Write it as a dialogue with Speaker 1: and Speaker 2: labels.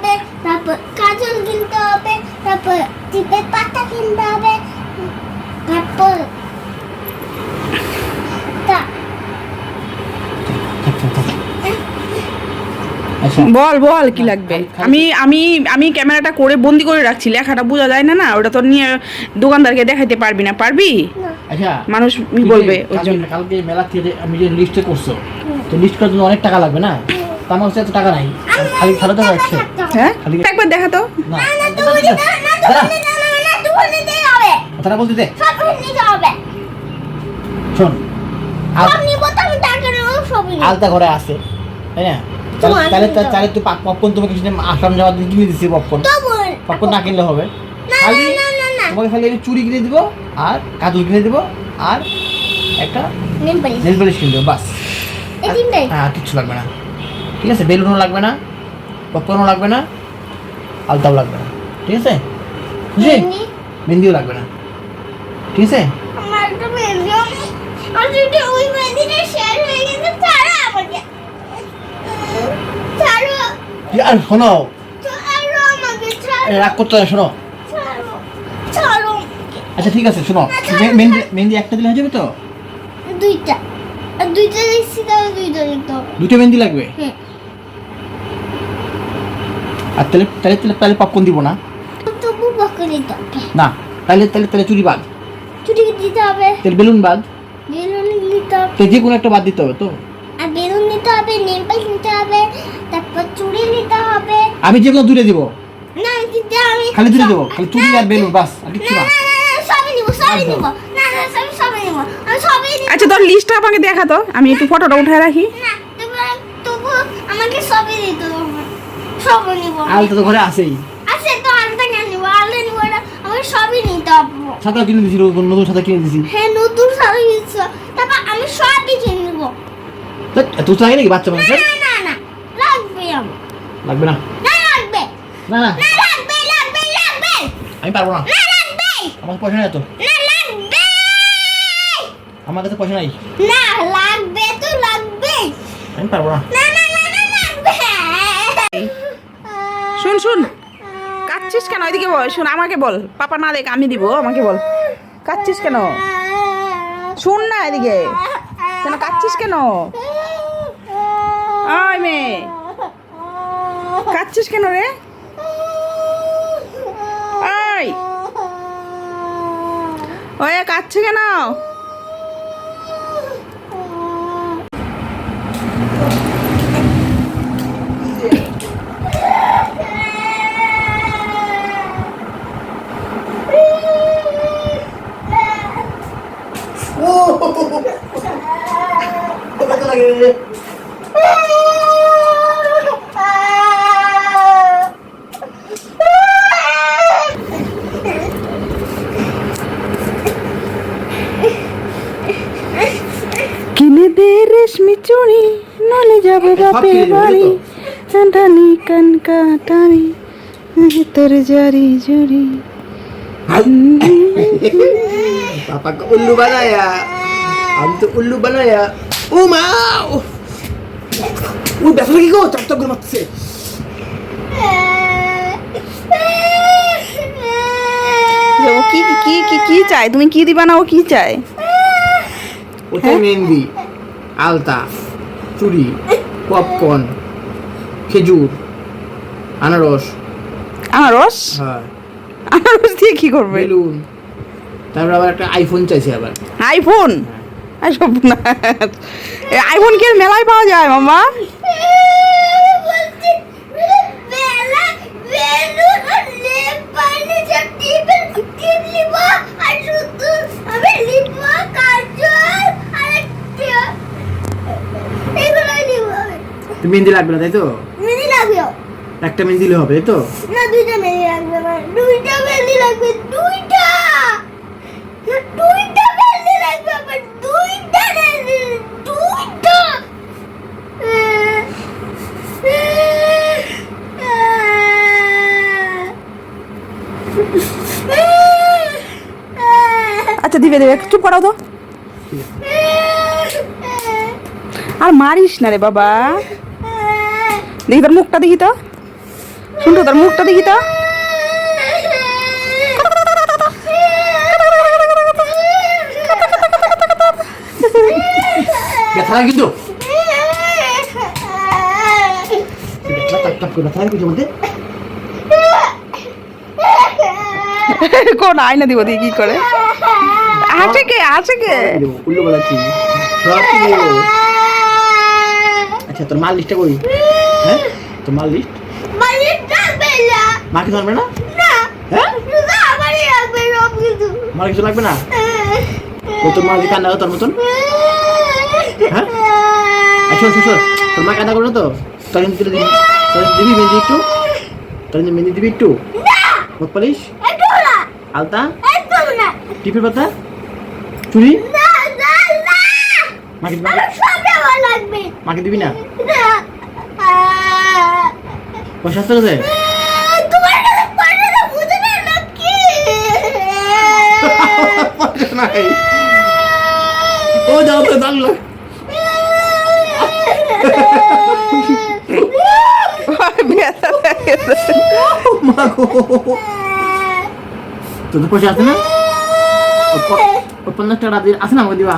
Speaker 1: হবে তারপর কাজল কিনতে হবে তারপর টিপের পাতা কিনতে হবে। তারপর
Speaker 2: আচ্ছা।
Speaker 3: বল বল কি লাগবে? আমি আমি আমি ক্যামেরাটা করে বন্দি করে রাখছি লেখাটা বোঝা যায় না না? ওটা তো নিয়ে দোকানদারকে দেখাইতে পারবি না পারবি?
Speaker 2: আচ্ছা
Speaker 3: মানুষ বলবে ওর জন্য।
Speaker 2: কালকে মেলা থেকে আমি যে লিস্টে করছ তো লিস্ট করার জন্য অনেক টাকা লাগবে না? তো আমার কাছে এত টাকা নাই। খালি খালি টাকা
Speaker 3: হ্যাঁ?
Speaker 2: খালি-
Speaker 3: একবার দেখা তো।
Speaker 2: না
Speaker 1: না তুমি নিতে না
Speaker 2: দাঁড়া,
Speaker 1: তুমি নিতে না না তুমি নিতে হবে।
Speaker 2: কথাটা বলতে দে।
Speaker 1: সব নিতে হবে
Speaker 2: শোন
Speaker 1: আমি।
Speaker 2: আলতা ঘরে আছে তাই না? তাহলে তাহলে তুই পপকর্ন তোমাকে কিছু আসাম যাওয়ার দিন কিনে দিচ্ছি পপকর্ন পপকর্ন না কিনলে হবে। খালি
Speaker 1: না না না।
Speaker 2: তোমাকে খালি একটু চুড়ি কিনে দিব আর কাজল কিনে দিব আর একটা নেল পলিশ। কিনে দেবো বাস। হ্যাঁ কিচ্ছু লাগবে না। ঠিক আছে? বেলুনও লাগবে না পপকর্নও লাগবে না আলতাও লাগবে না। ঠিক আছে? বুঝলি মেহেন্দিও লাগবে না। ঠিক আছে।
Speaker 1: আর হয়ে
Speaker 2: শোনো। রাগ করতে শোনো। আচ্ছা ঠিক আছে শোনো। মেহেন্দি মেহেন্দি একটা দিলে হয়ে যাবে তো?
Speaker 1: দুইটা। দুইটা দিচ্ছি তাহলে দুইটা দিতে
Speaker 2: মেহেন্দি লাগবে?
Speaker 1: হুম
Speaker 2: আর তাহলে তাহলে তাহলে তাহলে পপকর্ন দিব না?
Speaker 1: তবু বকে দিতে হবে।
Speaker 2: না তাহলে তাহলে তাহলে চুরি বাদ।
Speaker 1: চুটি দিতে হবে।
Speaker 2: তাহলে বেলুন বাদ।
Speaker 1: বেলুন নিতে হবে।
Speaker 2: তো যে কোনো একটা বাদ দিতে হবে তো।
Speaker 1: আর বেলুন নিতে হবে নেম পালিশ নিতে হবে তারপর চুড়ি নিতে হবে।
Speaker 2: আমি যে কোনো দূরে দিব।
Speaker 1: না কিন্তু আমি
Speaker 2: খালি দূরে দেবো খালি চুরি আর বেলুন বাস আর কিচ্ছু
Speaker 1: না সবই নিব সবই। নিব। না না সবই সবই নিব আমি সবই নিব।
Speaker 3: আচ্ছা তোর লিস্টটা আমাকে দেখা তো আমি একটু ফটোটা উঠায় রাখি।
Speaker 1: না তবু আমাকে দিতে হবে নিব।
Speaker 2: আলতা তো ঘরে আছেই।
Speaker 1: তো কেন নিব না আমাকে সবই নিতে
Speaker 2: সাঁতার কিনে নতুন কিনে দিছি।
Speaker 1: হ্যাঁ নতুন তারপর আমি সবই কিনে নিব।
Speaker 2: এত নাকি বাচ্চা
Speaker 1: না না না লাগবে আমার।
Speaker 2: লাগবে না?
Speaker 1: না লাগবে।
Speaker 2: না না।
Speaker 1: না লাগবে লাগবে লাগবে।
Speaker 2: আমি পারব না।
Speaker 1: না লাগবে।
Speaker 2: আমার পয়সা নাই তো।
Speaker 1: না লাগবে।
Speaker 2: আমার কাছে পয়সা নাই।
Speaker 1: না লাগবে তো লাগবে।
Speaker 2: আমি পারব না
Speaker 1: লাগবে
Speaker 3: শুন শুন কাচ্ছিস কেন? ওইদিকে বল, শুন, আমাকে বল। পাপা না দেখ আমি দিব, আমাকে বল। কাচ্ছিস কেন? শুন না এদিকে। কেন কাচ্ছিস কেন? ওই মেয়ে। কাচ্ছিস কেন রে? ওই ওই কাচ্ছে কেন
Speaker 2: কত লাগে
Speaker 3: কিনে দে রেশমি চুড়ি নলে যাবে বাপের বাড়ি। টানি কানকা টানি তোর জারি
Speaker 2: জুরি পাপা উল্লু বানায়া আমি তো উল্লু বানায়া। ও মা ও। ব্যথা লাগে গো চপ চপ
Speaker 3: করে কি কি কি কি চাই? তুমি কি দিবা না ও কি চায়?
Speaker 2: ওটা মেহেন্দি আলতা। চুড়ি পপকর্ন খেজুর আনারস।
Speaker 3: আনারস?
Speaker 2: হ্যাঁ।
Speaker 3: আনারস দিয়ে কি করবে?
Speaker 2: বেলুন। তারপর আবার একটা আইফোন চাইছে আবার।
Speaker 3: আইফোন আইফোন সব না আইফোন কি আর মেলায় পাওয়া যায় মামা
Speaker 1: বলছি বেলা বেলুন আর লেপ পানি সব টিপের টিপ নিব আর শুধু আমি লিপ কাজল আর একটা এগুলো নিব
Speaker 2: তো মেহেন্দি লাগবে না তাই তো?
Speaker 1: মেহেন্দি লাগবে।
Speaker 2: একটা মেহেন্দি দিলে হবে তো?
Speaker 1: না দুইটা মেহেন্দি লাগবে আমার। দুইটা মেহেন্দি লাগবে দুইটা! দুইটা মেহেন্দি লাগবে আমার দুইটা মেহেন্দি দুইটা!
Speaker 3: আচ্ছা দিবে দিবে চুপ করাও তো। আর মারিস না রে বাবা। দেখি তোর মুখটা দেখি তো। শুনতো তোর মুখটা দেখি তো।
Speaker 1: কিন্তু
Speaker 3: কোন আয়না দিব দিয়ে কি করে? আছে কে? আছে কে?
Speaker 1: আচ্ছা তোর মাল লিস্টটা করি। হ্যাঁ? তোর মাল লিস্ট মা কি ধরবে না? হ্যাঁ? মার কিছু লাগবে না? ও তোর মা কি কান্না তোর মতন। হ্যাঁ? শোন শোন তোর মা কান্না করবে না তো। তোর কিন্তু দিবি। তোর দিবি মেহেন্দি একটু। তোর মেহেন্দি দিবি একটু। মুখ পালিশ। আলতা। টিপের পাতা। মাকে মাকে দিবি না। পয়সা আসতে গেছে
Speaker 2: তোমার কাছে পয়সাটা বুঝে না নাকি
Speaker 1: পয়সা নাই ও যাও তো জানলো
Speaker 3: ব্যথা লাগেছে।
Speaker 1: মা গো তোর তো পয়সা আছে না ও প- ও পঞ্চাশ টাকা দিন আছে না আমাকে দিবা